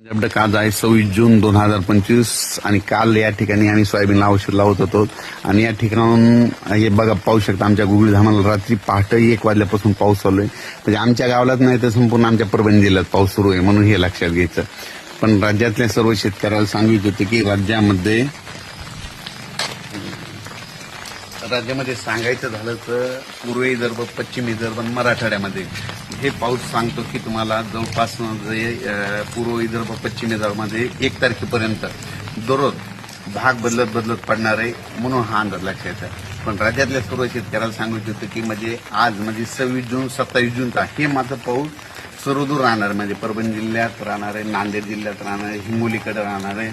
पंजाब आज आहे सव्वीस जून दोन हजार पंचवीस आणि काल या ठिकाणी आम्ही सोयाबीनला औषध लावत होतो. आणि या ठिकाणाहून हे बघा पाहू शकता आमच्या गुगळी धामाला रात्री पहाटे एक वाजल्यापासून पाऊस चालू आहे. म्हणजे आमच्या गावालाच नाही तर संपूर्ण आमच्या परभणी जिल्ह्यात पाऊस सुरू आहे म्हणून हे लक्षात घ्यायचं. पण राज्यातल्या सर्व शेतकऱ्याला सांगू इच्छितो की राज्यामध्ये राज्यामध्ये सांगायचं झालं तर पूर्व विदर्भ पश्चिम विदर्भ मराठवाड्यामध्ये. हे पाऊस सांगतो की तुम्हाला जवळपास म्हणजे, पूर्व विदर्भ पश्चिम विदर्भामध्ये एक तारखेपर्यंत दररोज भाग बदलत बदलत पडणार आहे म्हणून हा अंदाज लक्षात आहे पण राज्यातल्या सर्व शेतकऱ्याला सांगू इच्छितो की म्हणजे आज म्हणजे सव्वीस जून सत्तावीस जूनचा हे मात्र पाऊस सर्वदूर राहणार. म्हणजे परभणी जिल्ह्यात राहणार आहे नांदेड जिल्ह्यात राहणार आहे हिंगोलीकडे राहणार आहे.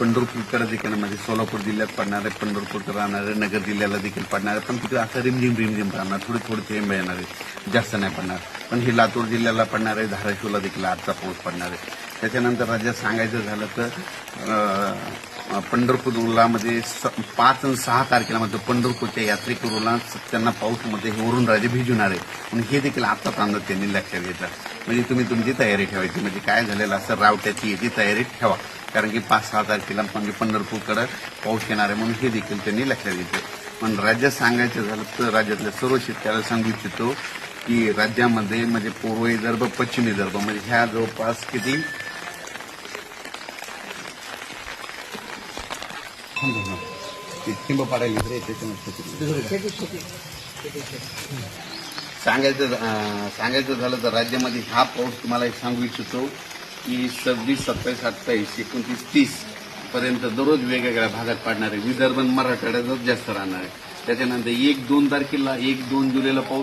पंढरपूरकडे देखील म्हणजे सोलापूर जिल्ह्यात पडणार आहे पंढरपूरकर राहणार आहे नगर जिल्ह्याला देखील पडणार आहे पण तिथे असं रिमझिम रिमझिम राहणार थोडे थोडे थेंब येणार आहे जास्त नाही पडणार. पण हे लातूर जिल्ह्याला पडणार आहे धाराशिवला देखील आजचा पाऊस पडणार आहे. त्याच्यानंतर राज्यात सांगायचं झालं तर अं, पंढरपूरला स- पाच आणि सहा तारखेला म्हणजे पंढरपूरच्या यात्रेकरूला त्यांना पाऊसमध्ये हे वरून राजे भिजवणार आहे. म्हणून हे देखील आत्ताच अंदाज त्यांनी लक्षात घेतला. म्हणजे तुम्ही तुमची तयारी ठेवायची. म्हणजे काय झालेलं असं रावट्याची याची तयारी ठेवा. कारण की पाच सहा तारखेला म्हणजे पंढरपूरकडे पाऊस येणार आहे म्हणून हे देखील त्यांनी लक्षात घेतलं. पण राज्यात सांगायचं झालं तर राज्यातल्या सर्व शेतकऱ्याला सांगू इच्छितो की राज्यामध्ये म्हणजे पूर्व विदर्भ पश्चिम विदर्भ म्हणजे ह्या जवळपास किती? सांगायचं सांगायचं झालं तर राज्यामध्ये हा पाऊस तुम्हाला एक सांगू इच्छितो. की सव्वीस सत्तावीस अठ्ठावीस एकोणतीस तीस पर्यंत दररोज वेगवेगळ्या भागात पाडणार आहे विदर्भ मराठवाड्यातच जास्त राहणार आहे. त्याच्यानंतर एक दोन तारखेला एक दोन जुलैला पाऊस